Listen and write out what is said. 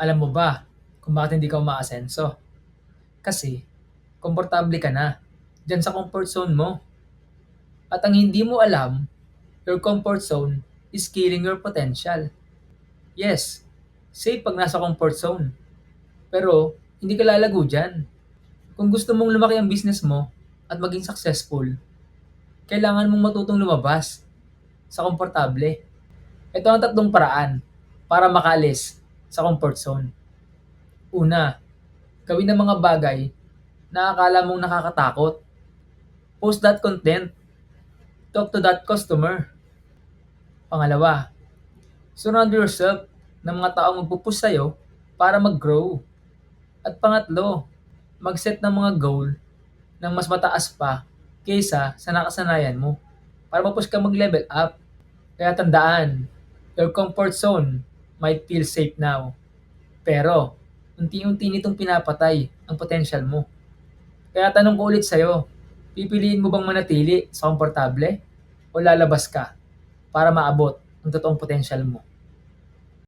Alam mo ba kung bakit hindi ka umaasenso? Kasi komportable ka na diyan sa comfort zone mo. At ang hindi mo alam, your comfort zone is killing your potential. Yes, safe pag nasa comfort zone. Pero hindi ka lalago dyan. Kung gusto mong lumaki ang business mo at maging successful, kailangan mong matutong lumabas sa komportable. Ito ang tatlong paraan para makaalis sa comfort zone. Una, gawin ang mga bagay na akala mong nakakatakot. Post that content. Talk to that customer. Pangalawa, surround yourself ng mga taong magpupush sa'yo para mag-grow. At pangatlo, mag-set ng mga goal ng mas mataas pa kaysa sa nakasanayan mo para mapush ka mag-level up. Kaya tandaan, your comfort zone might feel safe now. Pero, unti-unti nitong pinapatay ang potential mo. Kaya tanong ko ulit sa'yo, pipiliin mo bang manatili sa komportable o lalabas ka para maabot ang totoong potential mo?